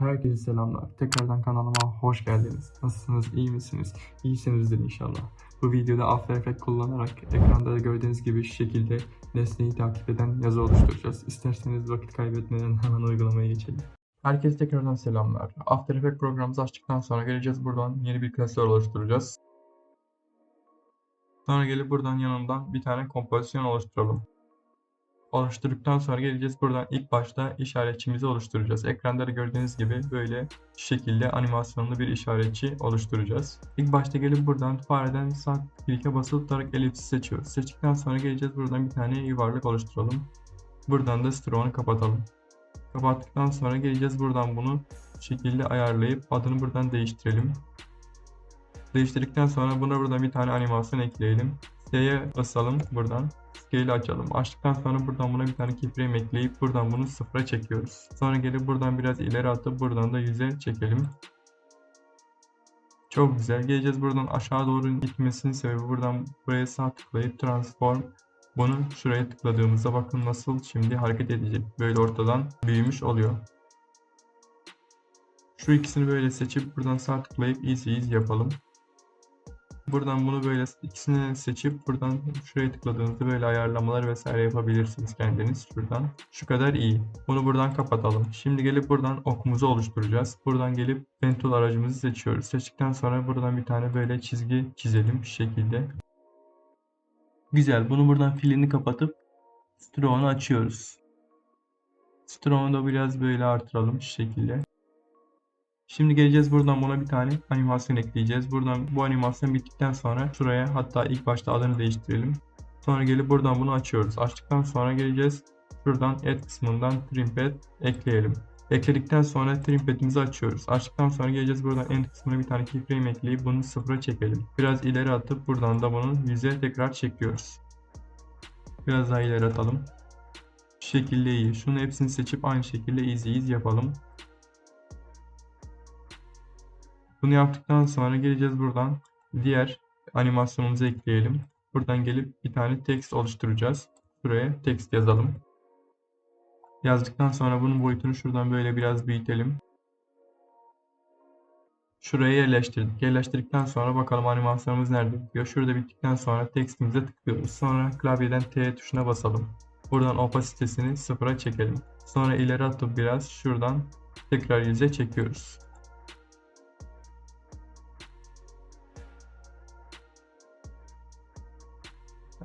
Herkese selamlar. Tekrardan kanalıma hoş geldiniz. Nasılsınız? İyi misiniz? İyisinizdir inşallah. Bu videoda After Effects kullanarak ekranda da gördüğünüz gibi şu şekilde nesneyi takip eden yazı oluşturacağız. İsterseniz vakit kaybetmeden hemen uygulamaya geçelim. Herkese tekrardan selamlar. After Effects programımızı açtıktan sonra geleceğiz buradan yeni bir klasör oluşturacağız. Sonra gelip buradan yanından bir tane kompozisyon oluşturalım. Oluşturduktan sonra geleceğiz buradan ilk başta işaretçimizi oluşturacağız. Ekranda da gördüğünüz gibi böyle şekilde animasyonlu bir işaretçi oluşturacağız. İlk başta gelip buradan fareden sağ klike basılı tutarak elipsi seçiyoruz. Seçtikten sonra geleceğiz buradan bir tane yuvarlak oluşturalım. Buradan da stroke'unu kapatalım. Kapattıktan sonra geleceğiz buradan bunu şekilde ayarlayıp adını buradan değiştirelim. Değiştirdikten sonra buna buradan bir tane animasyon ekleyelim. S'ye basalım buradan. Scale'i açalım. Açtıktan sonra buradan buna bir tane keyframe ekleyip buradan bunu sıfıra çekiyoruz. Sonra gelip buradan biraz ileri atıp buradan da yüze çekelim. Çok güzel. Geleceğiz buradan aşağı doğru gitmesinin sebebi buradan buraya sağ tıklayıp transform bunu şuraya tıkladığımızda bakın nasıl şimdi hareket edecek. Böyle ortadan büyümüş oluyor. Şu ikisini böyle seçip buradan sağ tıklayıp easy easy yapalım. Buradan bunu böyle ikisini seçip buradan şuraya tıkladığınızda böyle ayarlamalar vesaire yapabilirsiniz kendiniz şuradan. Şu kadar iyi. Bunu buradan kapatalım. Şimdi gelip buradan okumuzu oluşturacağız. Buradan gelip pen aracımızı seçiyoruz. Seçtikten sonra buradan bir tane böyle çizgi çizelim şu şekilde. Güzel. Bunu buradan filini kapatıp stroke'unu açıyoruz. Stroke'unu da biraz böyle artıralım şu şekilde. Şimdi geleceğiz buradan buna bir tane animasyon ekleyeceğiz. Buradan bu animasyon bittikten sonra şuraya hatta ilk başta adını değiştirelim. Sonra gelip buradan bunu açıyoruz. Açtıktan sonra geleceğiz. Şuradan add kısmından trimpad ekleyelim. Ekledikten sonra trimpad'imizi açıyoruz. Açtıktan sonra geleceğiz buradan end kısmına bir tane keyframe ekleyip bunu sıfıra çekelim. Biraz ileri atıp buradan da bunu yüze tekrar çekiyoruz. Biraz daha ileri atalım. Şu şekilde iyi. Şunu hepsini seçip aynı şekilde easy easy yapalım. Bunu yaptıktan sonra geleceğiz buradan diğer animasyonumuzu ekleyelim. Buradan gelip bir tane text oluşturacağız. Buraya text yazalım. Yazdıktan sonra bunun boyutunu şuradan böyle biraz büyütelim. Şuraya yerleştirdik. Yerleştirdikten sonra bakalım animasyonumuz nerede bitiyor. Şurada bittikten sonra textimize tıklıyoruz. Sonra klavyeden T tuşuna basalım. Buradan opasitesini sıfıra çekelim. Sonra ileri atıp biraz şuradan tekrar yüze çekiyoruz.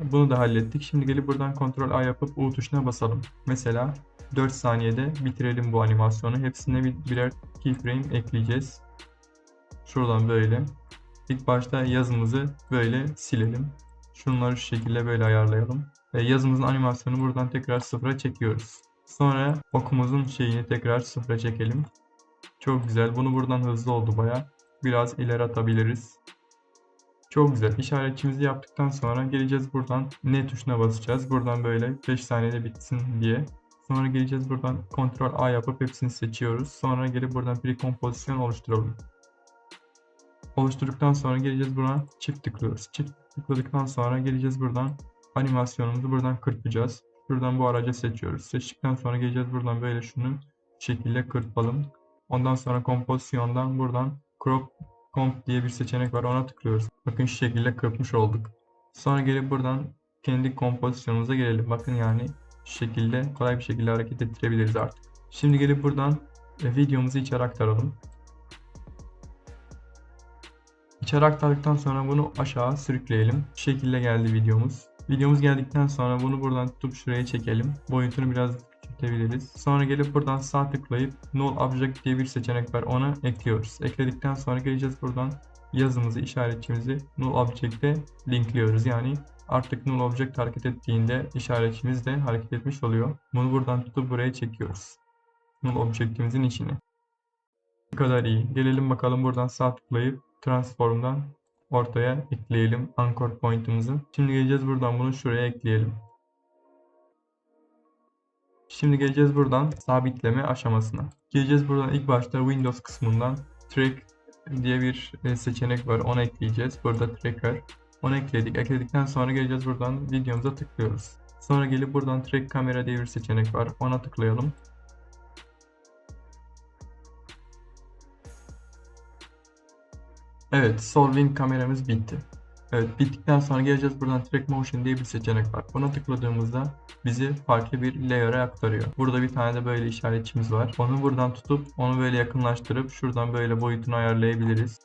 Bunu da hallettik. Şimdi gelip buradan Ctrl A yapıp U tuşuna basalım. Mesela 4 saniyede bitirelim bu animasyonu. Hepsine bir, birer keyframe ekleyeceğiz. Şuradan böyle. İlk başta yazımızı böyle silelim. Şunları şu şekilde böyle ayarlayalım. Ve yazımızın animasyonu buradan tekrar sıfıra çekiyoruz. Sonra okumuzun şeyini tekrar sıfıra çekelim. Çok güzel. Bunu buradan hızlı oldu baya. Biraz ileri atabiliriz. Çok güzel. İşaretçimizi yaptıktan sonra geleceğiz buradan ne tuşuna basacağız. Buradan böyle 5 saniyede bitsin diye. Sonra geleceğiz buradan Ctrl A yapıp hepsini seçiyoruz. Sonra gelip buradan prekompozisyon oluşturalım. Oluşturduktan sonra geleceğiz buna çift tıklıyoruz. Çift tıkladıktan sonra geleceğiz buradan animasyonumuzu buradan kırpacağız. Buradan bu aracı seçiyoruz. Seçtikten sonra geleceğiz buradan böyle şunu şekilde kırpalım. Ondan sonra kompozisyondan buradan crop Comp diye bir seçenek var. Ona tıklıyoruz. Bakın şu şekilde kırpmış olduk. Sonra gelip buradan kendi kompozisyonumuza gelelim. Bakın yani şu şekilde kolay bir şekilde hareket ettirebiliriz artık. Şimdi gelip buradan e, videomuzu içeri aktaralım. İçeri aktardıktan sonra bunu aşağı sürükleyelim. Şu şekilde geldi videomuz. Videomuz geldikten sonra bunu buradan tutup şuraya çekelim. Boyutunu biraz küçültebiliriz. Sonra gelip buradan sağ tıklayıp Null Object diye bir seçenek var. Ona ekliyoruz. Ekledikten sonra geleceğiz buradan yazımızı, işaretçimizi Null Object'e linkliyoruz. Yani artık Null Object hareket ettiğinde işaretçimiz de hareket etmiş oluyor. Bunu buradan tutup buraya çekiyoruz. Null Object'imizin içine. Bu kadar iyi. Gelelim bakalım buradan sağ tıklayıp Transform'dan ortaya ekleyelim anchor point'imizi. Şimdi geleceğiz buradan bunu şuraya ekleyelim. Şimdi geleceğiz buradan sabitleme aşamasına. Geleceğiz buradan ilk başta Windows kısmından track diye bir e, seçenek var. Onu ekleyeceğiz. Burada tracker. Onu ekledik. Ekledikten sonra geleceğiz buradan videomuza tıklıyoruz. Sonra gelip buradan track kamera diye bir seçenek var. Ona tıklayalım. Evet, Solving kameramız bitti. Evet, bittikten sonra geleceğiz buradan Track Motion diye bir seçenek var. Buna tıkladığımızda bizi farklı bir layer'a aktarıyor. Burada bir tane de böyle işaretçimiz var. Onu buradan tutup onu böyle yakınlaştırıp şuradan böyle boyutunu ayarlayabiliriz.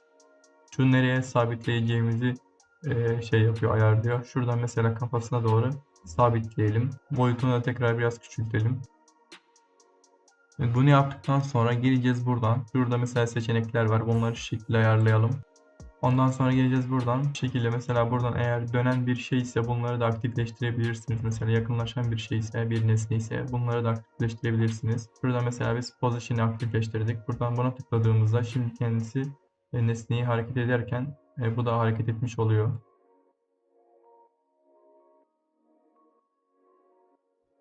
Şu nereye sabitleyeceğimizi e, şey yapıyor, ayarlıyor. Şuradan mesela kafasına doğru sabitleyelim. Boyutunu da tekrar biraz küçültelim. Bunu yaptıktan sonra geleceğiz buradan. Şurada mesela seçenekler var. Bunları şu şekilde ayarlayalım. Ondan sonra geleceğiz buradan. Bu şekilde mesela buradan eğer dönen bir şey ise bunları da aktifleştirebilirsiniz. Mesela yakınlaşan bir şey ise, bir nesne ise bunları da aktifleştirebilirsiniz. Burada mesela biz position'ı aktifleştirdik. Buradan buna tıkladığımızda şimdi kendisi e, nesneyi hareket ederken e, bu da hareket etmiş oluyor.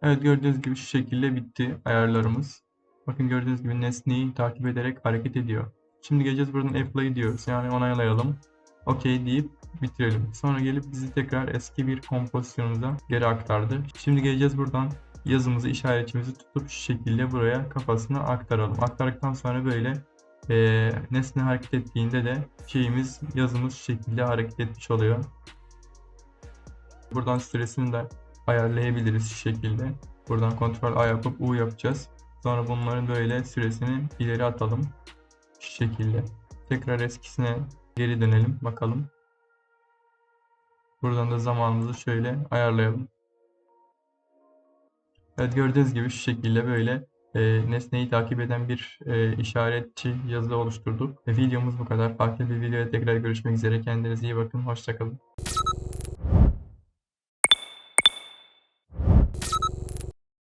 Evet gördüğünüz gibi şu şekilde bitti ayarlarımız. Bakın gördüğünüz gibi nesneyi takip ederek hareket ediyor. Şimdi geleceğiz buradan apply diyoruz. Yani onaylayalım. OK deyip bitirelim. Sonra gelip bizi tekrar eski bir kompozisyonumuza geri aktardı. Şimdi geleceğiz buradan yazımızı işaretimizi tutup şu şekilde buraya kafasına aktaralım. Aktardıktan sonra böyle e, nesne hareket ettiğinde de şeyimiz yazımız şu şekilde hareket etmiş oluyor. Buradan süresini de ayarlayabiliriz şu şekilde. Buradan Ctrl A yapıp U yapacağız. Sonra bunların böyle süresini ileri atalım. Şu şekilde. Tekrar eskisine geri dönelim. Bakalım. Buradan da zamanımızı şöyle ayarlayalım. Evet gördüğünüz gibi şu şekilde böyle e, nesneyi takip eden bir e, işaretçi yazı oluşturduk. Ve videomuz bu kadar. Farklı bir videoya tekrar görüşmek üzere. Kendinize iyi bakın. Hoşçakalın.